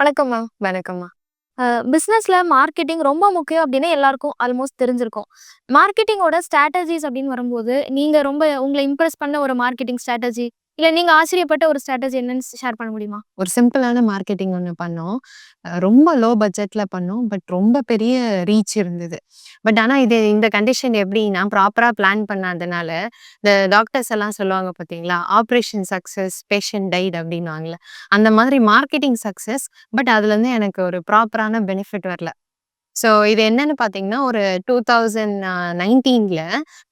வணக்கம்மா. வணக்கம்மா. பிஸ்னஸில் மார்க்கெட்டிங் ரொம்ப முக்கியம் அப்படின்னு எல்லாருக்கும் ஆல்மோஸ்ட் தெரிஞ்சிருக்கும். மார்க்கெட்டிங்கோட ஸ்ட்ராட்டஜிஸ் அப்படின்னு வரும்போது, நீங்கள் ரொம்ப உங்களை இம்ப்ரெஸ் பண்ண ஒரு மார்க்கெட்டிங் ஸ்ட்ராட்டஜி, இல்ல நீங்க ஆச்சரியப்பட்ட ஒரு ஸ்ட்ராட்டஜி என்னன்னு ஷேர் பண்ண முடியுமா? ஒரு சிம்பிளான மார்க்கெட்டிங் ஒன்று பண்ணோம். ரொம்ப லோ பட்ஜெட்ல பண்ணோம். பட் ரொம்ப பெரிய ரீச் இருந்தது. பட் ஆனா இது இந்த கண்டிஷன் எப்படின்னா, ப்ராப்பரா பிளான் பண்ணாதனால, இந்த டாக்டர்ஸ் எல்லாம் சொல்லுவாங்க பார்த்தீங்களா? ஆப்ரேஷன் சக்சஸ், பேஷண்ட் டைட் அப்படின்னுவாங்கல்ல. அந்த மாதிரி மார்க்கெட்டிங் சக்சஸ். பட் அதுலருந்து எனக்கு ஒரு ப்ராப்பரான பெனிஃபிட் வரல. ஸோ இது என்னன்னு பார்த்தீங்கன்னா, ஒரு 2019ல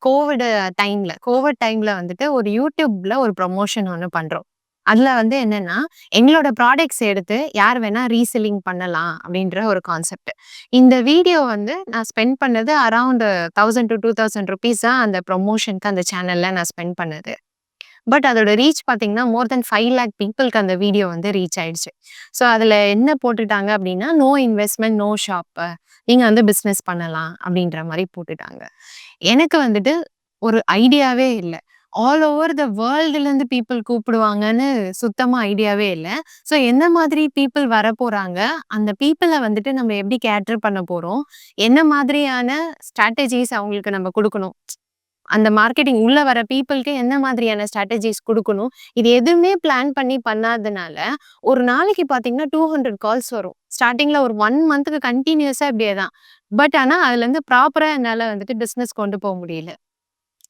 கோவிட் டைம்ல கோவிட் டைம்ல வந்துட்டு ஒரு யூடியூப்ல ஒரு ப்ரொமோஷன் ஒன்று பண்றோம். அதுல வந்து என்னன்னா, எங்களோட ப்ராடக்ட்ஸ் எடுத்து யார் வேணா ரீசெல்லிங் பண்ணலாம் அப்படின்ற ஒரு கான்செப்ட். இந்த வீடியோ வந்து நான் ஸ்பெண்ட் பண்ணது அரவுண்ட் 1000 டூ தௌசண்ட் ருபீஸ் தான் அந்த ப்ரொமோஷனுக்கு அந்த சேனல்ல நான் ஸ்பெண்ட் பண்ணது. பட் அதோட ரீச் பார்த்தீங்கன்னா, மோர் தென் ஃபைவ் லேக் பீப்புளுக்கு அந்த வீடியோ வந்து ரீச் ஆயிடுச்சு. ஸோ அதுல என்ன போட்டுட்டாங்க அப்படின்னா, "நோ இன்வெஸ்ட்மெண்ட் நோ ஷாப்பு நீங்க வந்து பிசினஸ் பண்ணலாம்." அப்படின்ற மாதிரி போட்டுட்டாங்க. எனக்கு வந்துட்டு ஒரு ஐடியாவே இல்ல. ஆல் ஓவர் த வேர்ல்டுலேருந்து பீப்புள் கூப்பிடுவாங்கன்னு சுத்தமா ஐடியாவே இல்ல. ஸோ எந்த மாதிரி பீப்பிள் வரப்போறாங்க? அந்த பீப்புளை வந்துட்டு நம்ம எப்படி கேட்டர் பண்ண போறோம்? என்ன மாதிரியான ஸ்ட்ராட்டஜிஸ் அவங்களுக்கு நம்ம கொடுக்கணும் அந்த மார்க்கெட்டிங் உள்ளே வர பீப்புளுக்கு என்ன மாதிரியான ஸ்ட்ராட்டஜிஸ் கொடுக்கணும் இது எதுவுமே பிளான் பண்ணி பண்ணாதனால, ஒரு நாளைக்கு பார்த்தீங்கன்னா 200 கால்ஸ் வரும். ஸ்டார்டிங்கில் ஒரு ஒன் மந்த்துக்கு கண்டினியூஸாக இப்படியே தான். பட் ஆனால் அதுலேருந்து ப்ராப்பராக என்னால் வந்துட்டு பிஸ்னஸ் கொண்டு போக முடியல.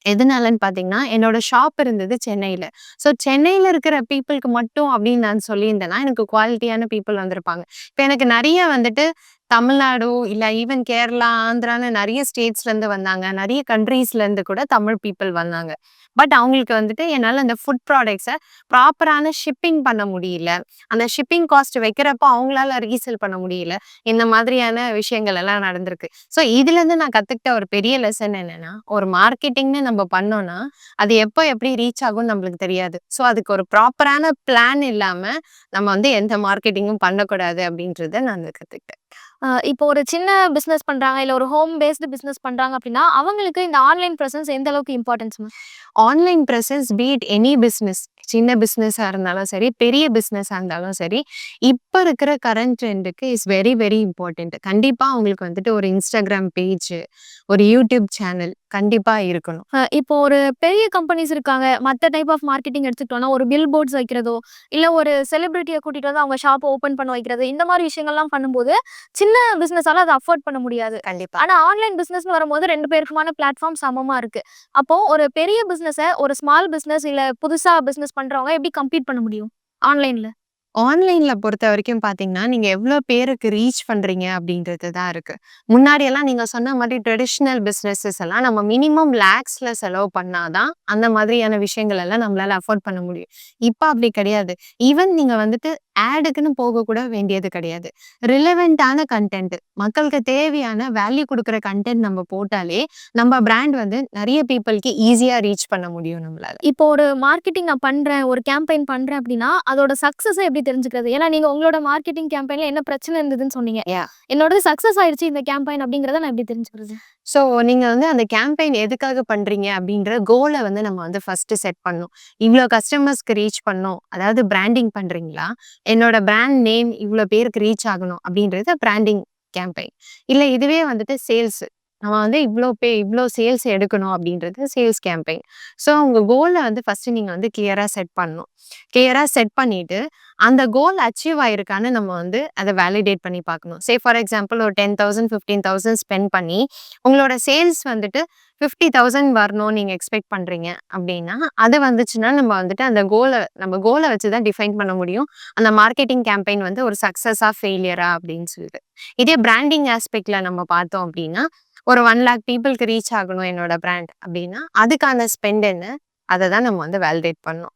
எதனாலன்னு பார்த்தீங்கன்னா, என்னோட ஷாப் இருந்தது சென்னையில் ஸோ சென்னையில் இருக்கிற பீப்புளுக்கு மட்டும் அப்படின்னு நான் சொல்லியிருந்தேன்னா, எனக்கு குவாலிட்டியான பீப்புள் வந்திருப்பாங்க. இப்போ எனக்கு நிறைய வந்துட்டு தமிழ்நாடு, இல்லை ஈவன் கேரளா, ஆந்திரான்னு நிறைய ஸ்டேட்ஸ்லேருந்து வந்தாங்க. நிறைய கண்ட்ரீஸ்லேருந்து கூட தமிழ் பீப்பிள் வந்தாங்க. பட் அவங்களுக்கு வந்துட்டு என்னால் அந்த ஃபுட் ப்ராடக்ட்ஸை ப்ராப்பரான ஷிப்பிங் பண்ண முடியல. அந்த ஷிப்பிங் காஸ்ட் வைக்கிறப்போ அவங்களால ரீசேல் பண்ண முடியல. இந்த மாதிரியான விஷயங்கள் எல்லாம் நடந்திருக்கு. ஸோ இதுலேருந்து நான் கற்றுக்கிட்ட ஒரு பெரிய லெசன் என்னன்னா, ஒரு மார்க்கெட்டிங்னு நம்ம பண்ணோம்னா, அது எப்போ எப்படி ரீச் ஆகும்னு நம்மளுக்கு தெரியாது. ஸோ அதுக்கு ஒரு ப்ராப்பரான பிளான் இல்லாமல் நம்ம வந்து எந்த மார்க்கெட்டிங்கும் பண்ணக்கூடாது அப்படின்றத நான் கற்றுக்கிட்டேன் இப்போ ஒரு சின்ன பிசினஸ் பண்றாங்க, இல்ல ஒரு ஹோம் பேஸ்டு பிஸ்னஸ் பண்றாங்க அப்படின்னா, அவங்களுக்கு இந்த ஆன்லைன் பிரசன்ஸ் எந்த அளவுக்கு importance online presence beat any business. சின்ன பிசினஸா இருந்தாலும் சரி, பெரிய பிசினஸா இருந்தாலும் சரி, இப்ப இருக்கிற கரண்ட் ட்ரெண்டுக்கு இஸ் வெரி வெரி இம்பார்ட்டன்ட். கண்டிப்பா அவங்களுக்கு வந்துட்டு ஒரு Instagram பேஜ், ஒரு YouTube சேனல் கண்டிப்பா இருக்கணும். இப்போ ஒரு பெரிய கம்பெனிஸ் இருக்காங்க. மத்த டைப் ஆஃப் மார்க்கெட்டிங் எடுத்துக்கிட்டோம்னா, ஒரு பில் போர்ட்ஸ் வைக்கிறதோ, இல்ல ஒரு செலிபிரிட்டிய கூட்டிட்டு வந்து அவங்க ஷாப் ஓப்பன் பண்ண வைக்கிறது, இந்த மாரி விஷயங்கள்லாம் பண்ணும்போது, சின்ன பிசினஸால அத அஃபோர்ட் பண்ண முடியாது. கண்டிப்பா. ஆனா ஆன்லைன் பிசினஸ்ன்னு வரும்போது 2 பேருக்குமான பிளாட்ஃபார்ம் சமமா இருக்கு. அப்போ ஒரு பெரிய பிசினஸ ஒரு ஸ்மால் பிசினஸ் இல்ல புதுசா பிசினஸ் பண்றவங்க எப்படி கம்ப்ளீட் பண்ண முடியும்? ஆன்லைன்ல. ஆன்லைன்ல பொறுத்தவரைக்கும் பார்த்தீங்கன்னா, நீங்க எவ்வளோ பேருக்கு ரீச் பண்றீங்க அப்படின்றது தான் இருக்கு. முன்னாடியெல்லாம் நீங்க சொன்ன மாரி ட்ரெடிஷனல் பிசினஸஸ் எல்லாம் நம்ம மினிமம் லேக்ஸ்ல செலவு பண்ணா தான், அந்த மாதிரியான விஷயங்கள் எல்லாம் நம்மளால அஃபோர்ட் பண்ண முடியும். இப்ப அப்படி கிடையாது. ஈவன் நீங்க வந்துட்டு ஆடுக்குன்னு போக கூட வேண்டியது கிடையாது. ரிலவென்ட்டான கன்டென்ட் மக்களுக்கு தேவையான வேல்யூ குடுக்குற கன்டென்ட் நம்ம போட்டாலே, நம்ம பிராண்ட் வந்து நெறைய பீப்பிள்க்கு ஈஸியா ரீச் பண்ண முடியும் நம்மளால. இப்போ ஒரு மார்க்கெட்டிங் நான் பண்றேன், ஒரு கேம்பெயின் பண்றேன் அப்படின்னா, அதோட சக்சஸ எப்படி தெரிஞ்சுக்கிறது? ஏன்னா நீங்க உங்களோட மார்க்கெட்டிங் கேம்பெயின்ல என்ன பிரச்சனை இருந்ததுன்னு சொன்னீங்க. யாஹ்! என்னோடது சக்சஸ் ஆயிடுச்சு இந்த கேம்பெயின் அப்படிங்கிறத நான் எப்படி தெரிஞ்சுக்கிறது? ஸோ நீங்க வந்து அந்த கேம்பெயின் எதுக்காக பண்றீங்க அப்படின்ற கோல வந்து நம்ம வந்து ஃபர்ஸ்ட்டு செட் பண்ணணும். இவ்ளோ கஸ்டமர்ஸ்க்கு ரீச் பண்ணணும். அதாவது பிராண்டிங் பண்றீங்களா? என்னோட பிராண்ட் நேம் இவ்ளோ பேருக்கு ரீச் ஆகணும் அப்படின்றது பிராண்டிங் கேம்பெயின். இல்ல இதுவே வந்துட்டு சேல்ஸ். நம்ம வந்து இவ்வளோ பே இவ்வளோ சேல்ஸ் எடுக்கணும் அப்படின்றது சேல்ஸ் கேம்பெயின். ஸோ உங்கள் கோலை வந்து ஃபர்ஸ்ட்டு நீங்கள் வந்து கிளியராக செட் பண்ணணும். கிளியராக செட் பண்ணிவிட்டு அந்த கோல் அச்சீவ் ஆயிருக்கான்னு நம்ம வந்து அதை வேலிடேட் பண்ணி பார்க்கணும். சே ஃபார் எக்ஸாம்பிள் ஒரு 10,000 15,000 ஸ்பெண்ட் பண்ணி, உங்களோட சேல்ஸ் வந்துட்டு 50,000 வரணும்னு நீங்கள் எக்ஸ்பெக்ட் பண்ணுறீங்க அப்படின்னா, அது வந்துச்சுன்னா நம்ம வந்துட்டு அந்த கோலை நம்ம கோலை வச்சு தான் டிஃபைன் பண்ண முடியும். அந்த மார்க்கெட்டிங் கேம்பெயின் வந்து ஒரு சக்ஸஸாக ஃபெயிலியரா அப்படின்னு சொல்லிட்டு. இதே பிராண்டிங் ஆஸ்பெக்டில் நம்ம பார்த்தோம் அப்படின்னா, ஒரு 1,00,000 பீப்பிள்க்கு ரீச் ஆகணும் என்னோட பிராண்ட் அப்படின்னா, அதுக்கான ஸ்பெண்ட் என்ன? அத தான் நம்ம வந்து வேலிடேட் பண்ணணும்.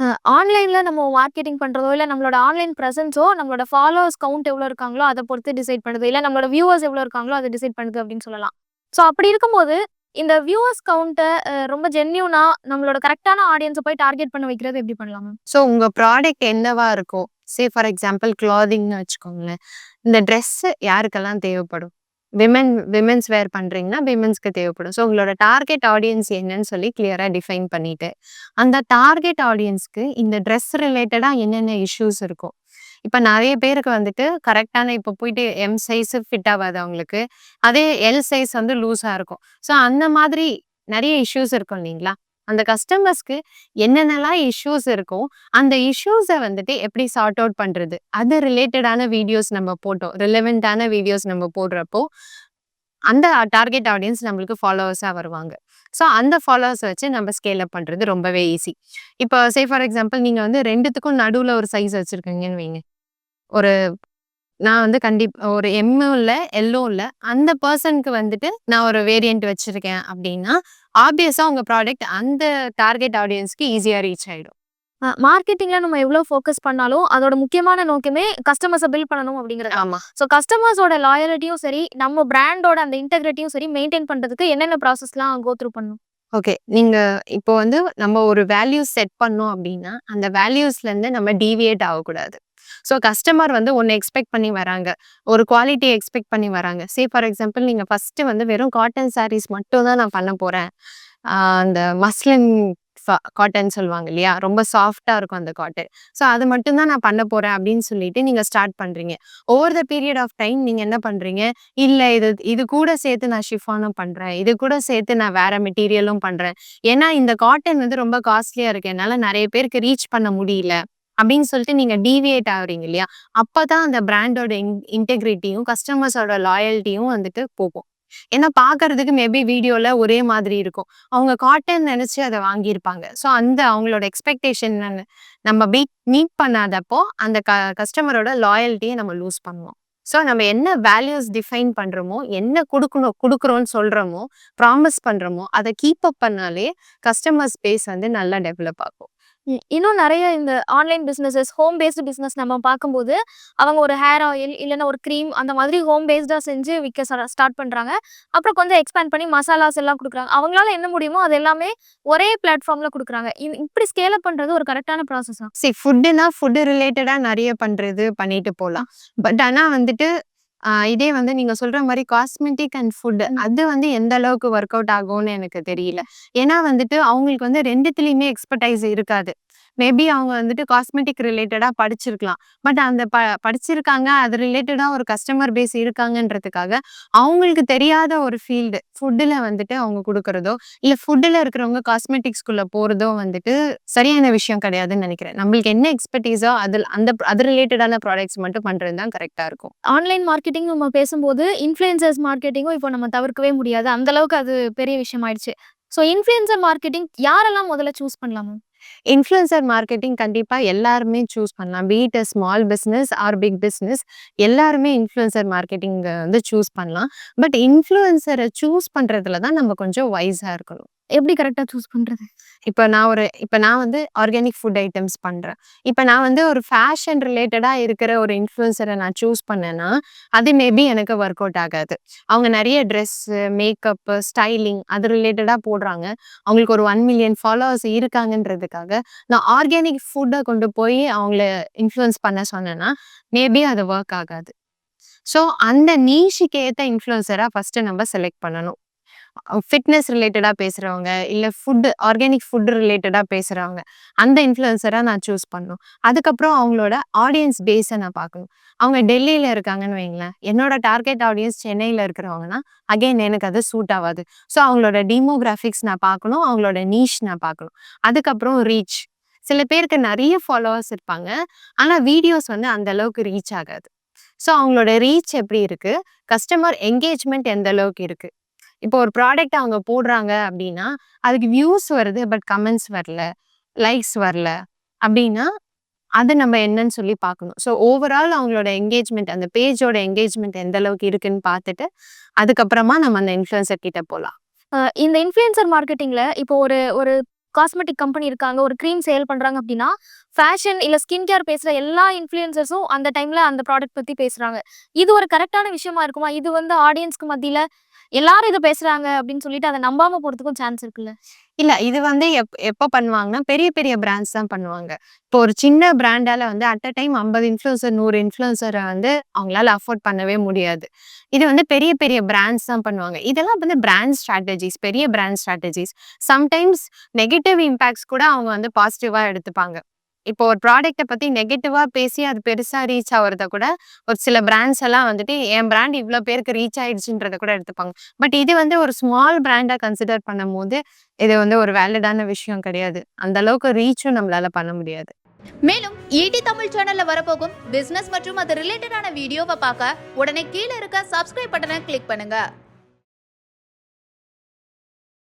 அ ஆன்லைன்ல நம்ம மார்க்கெட்டிங் பண்றதோ, இல்ல நம்மளோட ஆன்லைன் பிரசன்ஸோ, நம்மளோட ஃபாலோவர்ஸ் கவுண்ட் எவ்வளோ இருக்காங்களோ, அத பொறுத்து டிசைட் பண்ணுது. இல்ல நம்மளோட வியூவர்ஸ் எவ்வளோ இருக்காங்களோ, அத டிசைட் பண்ணுது அப்படின்னு சொல்லலாம். ஸோ அப்படி இருக்கும்போது, இந்த வியூவர்ஸ் கவுண்ட்ட ரொம்ப ஜென்யூனா நம்மளோட கரெக்ட்டான ஆடியன்ஸ போய் டார்கெட் பண்ண வைக்கிறது எப்படி பண்ணலாம்? ஸோ உங்க ப்ராடக்ட் என்னவா இருக்கும்? சே ஃபார் எக்ஸாம்பிள் கிளாத்திங்ன்னு வச்சுக்கோங்களேன். இந்த ட்ரெஸ்ஸு யாருக்கெல்லாம் தேவைப்படும்? விமன் விமென்ஸ் வேர் பண்ணுறீங்கன்னா விமென்ஸ்க்கு தேவைப்படும். ஸோ உங்களோட டார்கெட் ஆடியன்ஸ் என்னன்னு சொல்லி கிளியராக டிஃபைன் பண்ணிட்டு, அந்த டார்கெட் ஆடியன்ஸ்க்கு இந்த ட்ரெஸ் ரிலேட்டடாக என்னென்ன இஷ்யூஸ் இருக்கும்? இப்போ நிறைய பேருக்கு வந்துட்டு கரெக்டான இப்போ போயிட்டு எம் சைஸ் ஃபிட் ஆகாது அவங்களுக்கு. அதே எல் சைஸ் வந்து லூஸாக இருக்கும். ஸோ அந்த மாதிரி நிறைய இஷ்யூஸ் இருக்கும் இல்லைங்களா? அந்த கஸ்டமர்ஸ்க்கு என்னென்னலாம் இஷ்யூஸ் இருக்கோ, அந்த இஷ்யூஸை வந்துட்டு எப்படி சார்ட் அவுட் பண்ணுறது அது ரிலேட்டடான வீடியோஸ் நம்ம போட்டோம். ரிலவென்ட்டான வீடியோஸ் நம்ம போடுறப்போ, அந்த டார்கெட் ஆடியன்ஸ் நம்மளுக்கு ஃபாலோவர்ஸாக வருவாங்க. ஸோ அந்த ஃபாலோவர்ஸை வச்சு நம்ம ஸ்கேல் அப் பண்ணுறது ரொம்பவே ஈஸி. இப்போ சே ஃபார் எக்ஸாம்பிள் நீங்கள் வந்து ரெண்டுத்துக்கும் நடுவில் ஒரு சைஸ் வச்சுருக்கீங்கன்னு வைங்க. ஒரு நான் வந்து கண்டிப் ஒரு எம்மும் இல்ல, எல்லும் இல்ல. அந்த பெர்சனுக்கு வந்துட்டு நான் ஒரு வேரியன்ட் வச்சிருக்கேன் அப்டின்னா, ஆப்வியஸா உங்க ப்ராடக்ட் அந்த டார்கெட் ஆடியன்ஸ்க்கு ஈஸியா ரீச் ஆயிடும். அ மார்க்கெட்டிங்ல நம்ம எவ்ளோ ஃபோக்கஸ் பண்ணாலும், அதோட முக்கியமான நோக்கமே கஸ்டமர்ஸ பில்ட் பண்ணணும் அப்படிங்கிறது. ஆமா. ஸோ கஸ்டமர்ஸோட லாயல்டியும் சரி, நம்ம பிராண்டோட அந்த இன்டெகிரிட்டியும் சரி மெயின்டெயின் பண்றதுக்கு என்னென்ன ப்ராசஸ்லாம் கோ த்ரூ பண்ணணும்? ஓகே. நீங்க இப்போ வந்து நம்ம ஒரு வேல்யூஸ் செட் பண்ணோம் அப்டின்னா, அந்த வேல்யூஸ்லேருந்து நம்ம டீவியேட் ஆகக்கூடாது. ஸோ கஸ்டமர் வந்து ஒன்று எக்ஸ்பெக்ட் பண்ணி வராங்க. ஒரு குவாலிட்டியை எக்ஸ்பெக்ட் பண்ணி வராங்க. சே ஃபார் எக்ஸாம்பிள் நீங்கள் ஃபர்ஸ்ட்டு வந்து வெறும் காட்டன் சாரீஸ் மட்டும் தான் நான் பண்ண போறேன். அந்த மஸ்லின் காட்டன் சொல்லுவாங்க இல்லையா? ரொம்ப சாஃப்டாக இருக்கும் அந்த காட்டன். ஸோ அது மட்டும் தான் நான் பண்ண போறேன் அப்படின்னு சொல்லிட்டு நீங்கள் ஸ்டார்ட் பண்ணுறீங்க over the period of time நீங்கள் என்ன பண்ணுறீங்க இல்லை இது இது கூட சேர்த்து நான் ஷிஃபானும் பண்றேன். இது கூட சேர்த்து நான் வேற மெட்டீரியலும் பண்ணுறேன் ஏன்னா இந்த காட்டன் வந்து ரொம்ப காஸ்ட்லியாக இருக்கு. என்னால் நிறைய பேருக்கு ரீச் பண்ண முடியல. அப்படின்னு சொல்லிட்டு நீங்க டீவியேட் ஆகுறீங்க இல்லையா? அப்பதான் அந்த பிராண்டோட இன் இன்டெகிரிட்டியும், கஸ்டமர்ஸோட லாயல்ட்டியும் வந்துட்டு போகும். ஏன்னா பாக்குறதுக்கு மேபி வீடியோல ஒரே மாதிரி இருக்கும். அவங்க காட்டன் நினைச்சு அதை வாங்கியிருப்பாங்க. ஸோ அந்த அவங்களோட எக்ஸ்பெக்டேஷன் நம்ம பீட் மீட் பண்ணாதப்போ, அந்த க கஸ்டமரோட லாயல்ட்டியை நம்ம லூஸ் பண்ணுவோம். ஸோ நம்ம என்ன வேல்யூஸ் டிஃபைன் பண்றோமோ, என்ன கொடுக்கணும் கொடுக்குறோன்னு சொல்றோமோ, ப்ராமிஸ் பண்றோமோ, அதை கீப் அப் பண்ணாலே கஸ்டமர்ஸ் பேஸ் வந்து நல்லா டெவலப் ஆகும். இன்னும் நெறைய இந்த online businesses, home based business நம்ம பார்க்கும்போது, அவங்க ஒரு ஹேர் ஆயில் இல்லன்னா ஒரு கிரீம் அந்த மாதிரி ஹோம் பேஸ்டா செஞ்சு விக்க ஸ்டா ஸ்டார்ட் பண்றாங்க. அப்புறம் கொஞ்சம் எக்ஸ்பேண்ட் பண்ணி மசாலாஸ் எல்லாம் குடுக்குறாங்க. அவங்களால என்ன முடியுமோ அது எல்லாமே ஒரே பிளாட்ஃபார்ம்ல குடுக்குறாங்க. இ இப்படி ஸ்கேல் அப் பண்றது ஒரு கரெக்ட்டான ப்ராசஸா? சி ஃபுட்டுனா ஃபுட் ரிலேட்டடா நெறைய பண்றது பண்ணிட்டு போலாம். பட் ஆனா வந்துட்டு இதே வந்து நீங்க சொல்ற மாரி காஸ்மெட்டிக் அண்ட் ஃபுட். அது வந்து எந்த அளவுக்கு ஒர்க் அவுட் ஆகும்னு எனக்கு தெரியல. ஏன்னா வந்துட்டு அவங்களுக்கு வந்து 2த்துலயுமே எக்ஸ்பர்டைஸ் இருக்காது. மேபி அவங்க வந்துட்டு காஸ்மெட்டிக் ரிலேட்டடாக படிச்சிருக்கலாம். பட் அந்த ப படிச்சிருக்காங்க. அது ரிலேட்டடாக ஒரு கஸ்டமர் பேஸ் இருக்காங்கன்றதுக்காக, அவங்களுக்கு தெரியாத ஒரு ஃபீல்டு ஃபுட்டில் வந்துட்டு அவங்க கொடுக்குறதோ இல்லை ஃபுட்டில் இருக்கிறவங்க காஸ்மெட்டிக்ஸ்குள்ளே போகிறதோ வந்துட்டு சரியான விஷயம் கிடையாதுன்னு நினைக்கிறேன் நம்மளுக்கு என்ன எக்ஸ்பர்டீஸோ அதில் அந்த அது ரிலேட்டடான ப்ராடக்ட்ஸ் மட்டும் பண்ணுறது தான் கரெக்டாக இருக்கும். ஆன்லைன் மார்க்கெட்டிங் நம்ம பேசும்போது, இன்ஃப்ளூயன்சர்ஸ் மார்க்கெட்டிங்கும் இப்போ நம்ம தவிர்க்கவே முடியாது. அந்த அளவுக்கு அது பெரிய விஷயம் ஆயிடுச்சு. ஸோ இன்ஃப்ளூயன்சர் மார்க்கெட்டிங் யாரெல்லாம் முதல்ல சூஸ் பண்ணலாம் இன்ஃப்ளூயன்சர் மார்க்கெட்டிங் கண்டிப்பா எல்லாருமே சூஸ் பண்ணலாம். Be it small business or big business எல்லாருமே இன்ஃப்ளூயன்சர் மார்க்கெட்டிங் வந்து சூஸ் பண்ணலாம். பட் இன்ஃப்ளூயன்சரை சூஸ் பண்ணுறதுல தான் நம்ம கொஞ்சம் வைஸாக இருக்கணும். எப்படி கரெக்டாக சூஸ் பண்றது? இப்ப நான் ஒரு இப்ப நான் வந்து ஆர்கானிக் ஃபுட் ஐட்டம்ஸ் பண்றேன். இப்ப நான் வந்து ஒரு ஃபேஷன் ரிலேட்டடா இருக்கிற ஒரு இன்ஃப்ளூயன்சர நான் சூஸ் பண்ணேன்னா, அது மேபி எனக்கு ஒர்க் அவுட் ஆகாது. அவங்க நெறைய ட்ரெஸ்ஸு, மேக்கப்பு, ஸ்டைலிங் அது ரிலேட்டடா போடுறாங்க. அவங்களுக்கு ஒரு 1,000,000 ஃபாலோவர்ஸ் இருக்காங்கன்றதுக்காக, நான் ஆர்கானிக் ஃபுட்ட கொண்டு போய் அவங்கள இன்ஃப்ளூயன்ஸ் பண்ண சொன்னேன்னா, மேபி அது ஒர்க் ஆகாது. ஸோ அந்த நீஷுக்கு ஏத்த இன்ஃப்ளூயன்சரா ஃபர்ஸ்ட்டு நம்ம செலக்ட் பண்ணணும். ஃபிட்னஸ் ரிலேட்டடாக பேசுகிறவங்க இல்லை ஃபுட் ஆர்கானிக் ஃபுட் ரிலேட்டடாக பேசுகிறவங்க அந்த இன்ஃப்ளூயன்சராக நான் சூஸ் பண்ணணும். அதுக்கப்புறம் அவங்களோட ஆடியன்ஸ் பேஸை நான் பார்க்கணும். அவங்க டெல்லியில் இருக்காங்கன்னு வைங்களேன், என்னோட டார்கெட் ஆடியன்ஸ் சென்னையில் இருக்கிறவங்கன்னா, அகைன் எனக்கு அது சூட் ஆகாது ஸோ அவங்களோட டிமோகிராஃபிக்ஸ் நான் பார்க்கணும். அவங்களோட நீஷ் நான் பார்க்கணும். அதுக்கப்புறம் ரீச். சில பேருக்கு நிறைய ஃபாலோவர்ஸ் இருப்பாங்க. ஆனால் வீடியோஸ் வந்து அந்த அளவுக்கு ரீச் ஆகாது. ஸோ அவங்களோட ரீச் எப்படி இருக்குது கஸ்டமர் என்கேஜ்மெண்ட் எந்த அளவுக்கு இருக்குது இப்போ ஒரு ப்ராடக்ட் அவங்க போடுறாங்க அப்படின்னா அதுக்கு வியூஸ் வருது. பட் கமெண்ட்ஸ் வரல. லைக்ஸ் வரல. அப்படின்னா அது நம்ம என்னன்னு சொல்லி பார்க்கணும். ஸோ ஓவரால் அவங்களோட என்கேஜ்மெண்ட் அந்த பேஜோட என்கேஜ்மெண்ட் எந்த அளவுக்கு இருக்குன்னு பார்த்துட்டு, அதுக்கப்புறமா நம்ம அந்த இன்ஃப்ளூயன்சர் கிட்ட போகலாம் இந்த இன்ஃப்ளூயன்சர் மார்க்கெட்டிங்ல இப்போ ஒரு ஒரு காஸ்மெட்டிக் கம்பெனி இருக்காங்க. ஒரு க்ரீம் சேல் பண்ணுறாங்க அப்படின்னா ஃபேஷன் இல்லை ஸ்கின் கேர் பேசுகிற எல்லா இன்ஃப்ளூயன்சர்ஸும் அந்த டைமில் அந்த ப்ராடக்ட் பற்றி பேசுகிறாங்க இது ஒரு கரெக்டான விஷயமா இருக்குமா? இது வந்து ஆடியன்ஸ்க்கு மத்தியில் எல்லாரும் இதை பேசுறாங்க அப்படின்னு சொல்லிட்டு அதை நம்பாம போறதுக்கும் சான்ஸ் இருக்குல்ல? இல்ல. இது வந்து எப் எப்ப பண்ணுவாங்கன்னா, பெரிய பெரிய பிராண்ட்ஸ் தான் பண்ணுவாங்க. இப்போ ஒரு சின்ன பிராண்டால வந்து at a time 50 influencer, 100 influencer வந்து அவங்களால அஃபோர்ட் பண்ணவே முடியாது. இது வந்து பெரிய பெரிய பிராண்ட்ஸ் தான் பண்ணுவாங்க. இதெல்லாம் வந்து பிராண்ட் ஸ்ட்ராட்டஜிஸ் பெரிய brand strategies. Sometimes negative impacts கூட அவங்க வந்து பாசிட்டிவா எடுத்துப்பாங்க. இப்போ ஒரு ப்ராடக்ட்டை பத்தி நெகட்டிவா பேசி அது பெருசா ரீச் ஆகுறத கூட ஒரு சில பிராண்ட்ஸ் எல்லாம் வந்துட்டு என் பிராண்ட் இவ்வளோ பேருக்கு ரீச் ஆயிடுச்சுன்றத கூட எடுத்துப்பாங்க. பட் இது வந்து ஒரு ஸ்மால் பிராண்டா கன்சிடர் பண்ணும்போது, இது வந்து ஒரு வேலிடான விஷயம் கிடையாது. அந்த அளவுக்கு ரீச்சும் நம்மளால பண்ண முடியாது. மேலும் ஈடி தமிழ் சேனல்ல வரப்போகும் பிசினஸ் மற்றும் அது ரிலேட்டடான வீடியோவை பார்க்க உடனே கீழே இருக்க சப்ஸ்கிரைப் பட்டனை கிளிக் பண்ணுங்க